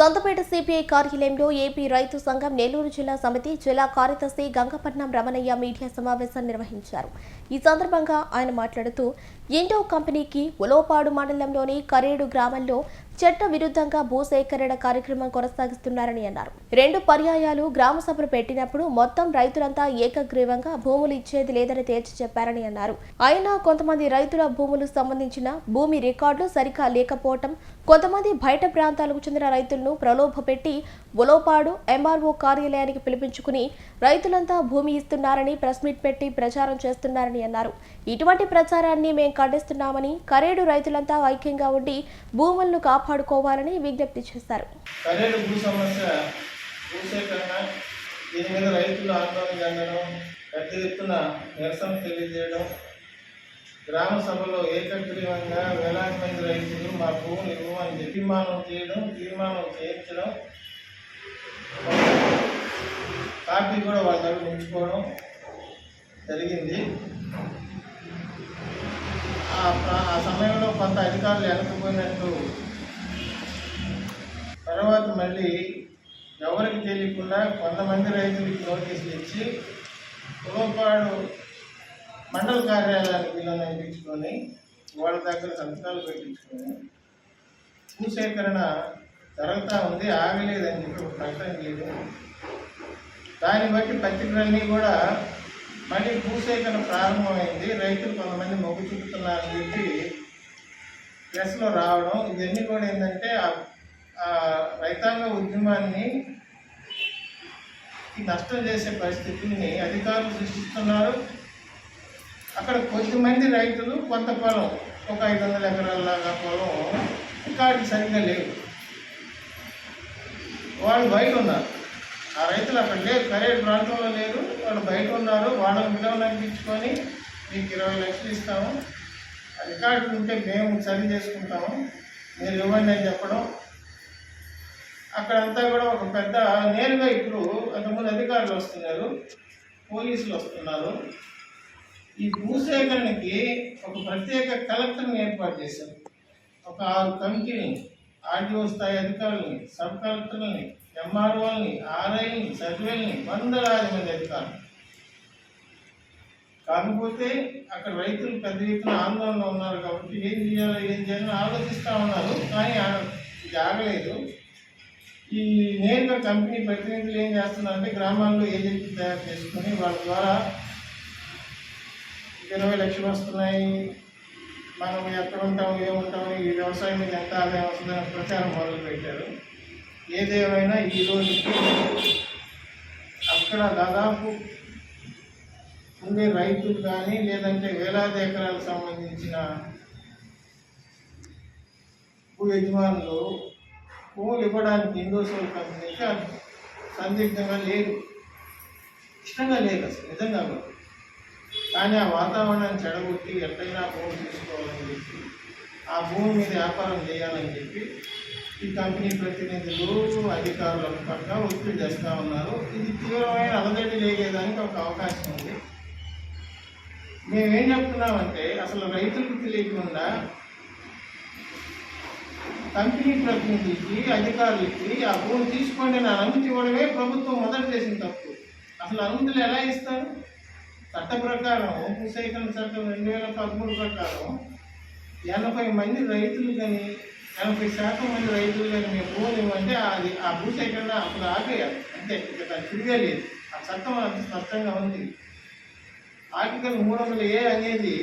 సొంతపేట CPI కార్యాలయంలో AP రైతు సంఘం నెల్లూరు జిల్లా సమితి జిల్లా కార్యదర్శి గంగపట్నం రమణయ్య మీడియా సమావేశం నిర్వహించారు. ఈ సందర్భంగా ఆయన మాట్లాడుతూ ఇండో కంపెనీకి ఉలోపాడు మండలంలోని కరేడు గ్రామంలో చట్ట విరుద్ధంగా భూసేకరణ కార్యక్రమం కొనసాగిస్తున్నారని అన్నారు. రెండు పర్యాయాలు గ్రామ సభలు పెట్టినప్పుడు మొత్తం రైతులంతా ఏకగ్రీవంగా భూములు ఇచ్చేది లేదని తేల్చి చెప్పారని అన్నారు. అయినా కొంతమంది రైతుల భూములు సంబంధించిన భూమి రికార్డులు సరిగా లేకపోవటం కొంతమంది బయట ప్రాంతాలకు చెందిన రైతులను ప్రలోభపెట్టి బొలోపాడు ఎంఆర్ఓ కార్యాలయానికి పిలిపించుకుని రైతులంతా భూమి ఇస్తున్నారని ప్రెస్ మీట్ పెట్టి ప్రచారం చేస్తున్నారని అన్నారు. ఇటువంటి ప్రచారాన్ని మేం ఖండిస్తున్నామని కరేడు రైతులంతా ఐక్యంగా ఉండి భూములను కాపాడుకోవాలని విజ్ఞప్తి చేశారు. భూ సమస్య దీని మీద రైతులు ఆందోళన చెందడం పెద్ద ఎత్తున నిరసన తెలియజేయడం గ్రామ సభలో ఏకగ్రీవంగా వేలాది మంది రైతులు మా భూమిని ఇవ్వమని తీర్మానం చేయడం తీర్మానం చేయించడం కాపీ కూడా వాళ్ళ దగ్గర ఉంచుకోవడం జరిగింది. ఆ ఆ సమయంలో కొంత అధికారులు వెనకపోయినట్టు తర్వాత మళ్ళీ ఎవరికి తెలియకుండా కొంతమంది రైతులకి నోటీసులు ఇచ్చి కులపాడు మండల కార్యాలయానికి వీళ్ళని పంపించుకొని వాళ్ళ దగ్గర సంతకాలు పెట్టించుకొని భూసేకరణ జరుగుతూ ఉంది ఆగలేదని చెప్పి ఒక ప్రకటన చేయడం. దాన్ని బట్టి పత్రికలన్నీ కూడా మళ్ళీ భూసేకరణ ప్రారంభమైంది రైతులు కొంతమంది మొగ్గు చూపుతున్నారని చెప్పి ప్రెస్లో రావడం ఇవన్నీ కూడా ఏంటంటే ఆ రైతాంగ ఉద్యమాన్ని నష్టం చేసే పరిస్థితిని అధికారులు సృష్టిస్తున్నారు. అక్కడ కొద్దిమంది రైతులు కొంత పొలం ఒక ఐదు వందల ఎకరాల దాకా పొలం రికార్డు సరిగ్గా లేవు వాళ్ళు బయట ఉన్నారు. ఆ రైతులు అక్కడ లేరు. కరేడు ప్రాంతంలో లేరు. వాళ్ళు బయట ఉన్నారు. వాళ్ళని విలువలు అనిపించుకొని మీకు ఇరవై లక్షలు ఇస్తాము. ఆ రికార్డు ఉంటే మేము సరి చేసుకుంటాము. మీరు ఇవ్వండి అని చెప్పడం అక్కడంతా కూడా ఒక పెద్ద నేరుగా ఇప్పుడు అంతకుముందు అధికారులు వస్తున్నారు పోలీసులు వస్తున్నారు. ఈ భూసేకరణకి ఒక ప్రత్యేక కలెక్టర్ని ఏర్పాటు చేశారు. ఒక ఆరు కమిటీని ఆర్డీఓ స్థాయి అధికారులని సబ్ కలెక్టర్లని ఎంఆర్ఓల్ని ఆర్ఐని సర్వేల్ని వందలాది మంది అధికారులు. కాకపోతే అక్కడ రైతులు పెద్ద ఎత్తున ఆందోళన ఉన్నారు కాబట్టి ఏం చేయాలో ఏం చేయాలో ఆలోచిస్తూ ఉన్నారు. కానీ ఇది ఆగలేదు. ఈ నేరుగా కంపెనీ ప్రతినిధులు ఏం చేస్తున్నారంటే గ్రామాల్లో ఏజెన్సీ తయారు చేసుకుని వాళ్ళ ద్వారా ఇరవై లక్షలు వస్తున్నాయి. మనం ఎక్కడ ఉంటాం ఏముంటాం ఈ వ్యవసాయం మీద ఎంత ఆదాయం వస్తుందని ప్రచారం మొదలు పెట్టారు ఏదేమైనా ఈ రోజుకి అక్కడ దాదాపు ఉండే రైతులు కానీ లేదంటే వేలాది ఎకరాలకు సంబంధించిన భూ యజమానులు భూములు ఇవ్వడానికి ఇండోసోల్ కంపెనీకి అది సందిగ్ధంగా లేదు. ఇష్టంగా లేదు అసలు నిజంగా కూడా కానీ ఆ వాతావరణాన్ని చెడగొట్టి ఎట్లయినా భూమి తీసుకోవాలని చెప్పి ఆ భూమి మీద వ్యాపారం చేయాలని చెప్పి ఈ కంపెనీ ప్రతినిధులు అధికారుల పట్ల ఒత్తిడి చేస్తూ ఉన్నారు. ఇది తీవ్రమైన అలదడి లేగేదానికి ఒక అవకాశం ఉంది. మేమేం చెప్తున్నామంటే అసలు రైతులకు తెలియకుండా కంపెనీ ప్రతినిధులకి అధికారులకి ఆ భూమి తీసుకోండి అని అనుమతి ఇవ్వడమే ప్రభుత్వం మొదటి చేసిన తప్పు. అసలు అనుమతులు ఎలా ఇస్తారు? చట్ట ప్రకారం భూసేకరణ చట్టం రెండు వేల పదమూడు ప్రకారం ఎనభై మంది రైతులు కానీ ఎనభై శాతం మంది రైతులు కానీ మేము భూమి ఇవ్వంటే అది ఆ భూసేకరణ అప్పుడు ఆపేయాలి. అంతే ఇక దాన్ని తిరిగే లేదు. ఆ చట్టం అంత స్పష్టంగా ఉంది. ఆర్టికల్ మూడు వందల ఏ అనేది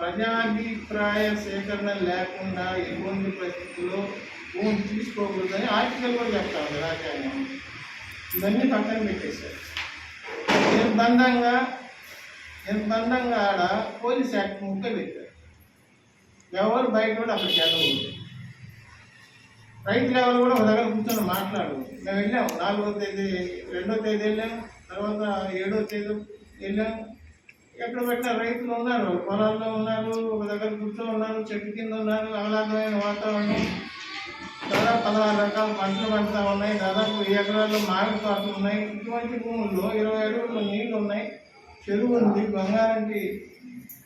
ప్రజాభిప్రాయ సేకరణ లేకుండా ఎటువంటి పరిస్థితుల్లో భూమి తీసుకోకూడదని ఆర్టికల్ కూడా చెప్తా రాజ్యాంగం. ఇవన్నీ పక్కన పెట్టేశారు. నిర్బంధంగా నిర్బంధంగా ఆడ పోలీస్ యాక్ట్ ముక్క పెట్టారు. ఎవరు బయట కూడా అక్కడ వెళ్ళకూడదు రైతులు ఎవరు కూడా ఒక దగ్గర కూర్చొని మాట్లాడు మేము వెళ్ళాము. నాలుగో తేదీ రెండో తేదీ వెళ్ళాము. తర్వాత ఏడో తేదీ వెళ్ళాము. ఎక్కడ పెట్టిన రైతులు ఉన్నారు. పొలాల్లో ఉన్నారు ఒక దగ్గర గుర్తు ఉన్నారు చెట్టు కింద ఉన్నారు ఆహ్లాదమైన వాతావరణం. దాదాపు పదహారు రకాల పంటలు పండుతూ ఉన్నాయి. దాదాపు ఎకరాల్లో మామిడి తోటలు ఉన్నాయి. ఇటువంటి భూముల్లో ఇరవై అడుగుల్లో నీళ్ళు ఉన్నాయి. చెరువు ఉంది బంగారంటి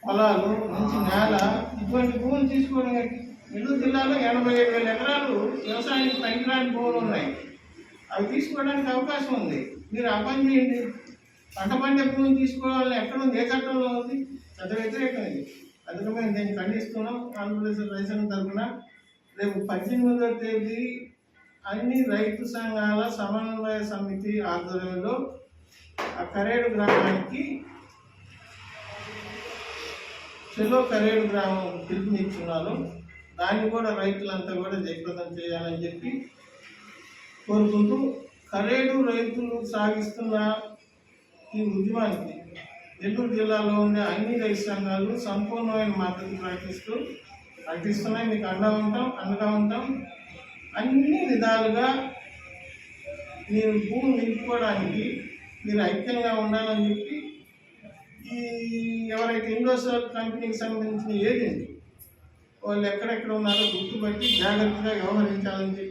పొలాలు మంచి నేల. ఇటువంటి భూములు తీసుకోవడానికి నెల్లూరు జిల్లాలో ఎనభై ఏడు వేల ఎకరాలు వ్యవసాయానికి పనికిరాని భూములు ఉన్నాయి. అవి తీసుకోవడానికి అవకాశం ఉంది. మీరు ఆ చేయండి. పంట పండే తీసుకోవాలని ఎక్కడుంది ఏ చట్టంలో ఉంది? చట్ట వ్యతిరేకం ఇది. అందుకే మేము దీన్ని ఖండిస్తున్నాం. ఆంధ్రప్రదేశ్ రైతుల తరఫున రేపు పద్దెనిమిదవ తేదీ అన్ని రైతు సంఘాల సమన్వయ సమితి ఆధ్వర్యంలో ఆ కరేడు గ్రామానికి చెలో కరేడు గ్రామం పిలుపునిచ్చున్నాను. దాన్ని కూడా రైతులంతా కూడా జయప్రదం చేయాలని చెప్పి కోరుకుంటూ కరేడు రైతులు సాగిస్తున్న ఈ ఉద్యమానికి నెల్లూరు జిల్లాలో ఉండే అన్ని రైతు సంఘాలు సంపూర్ణమైన మద్దతు ప్రకటిస్తూ ప్రకటిస్తున్నాయి. మీకు అండగా ఉంటాం అండగా ఉంటాం. అన్ని విధాలుగా మీరు భూమి నిలుపుకోవడానికి మీరు ఐక్యంగా ఉండాలని చెప్పి ఈ ఎవరైతే ఇండోసోల్ కంపెనీకి సంబంధించిన ఏజెంట్ వాళ్ళు ఎక్కడెక్కడ ఉన్నారో గుర్తుపట్టి జాగ్రత్తగా వ్యవహరించాలని చెప్పి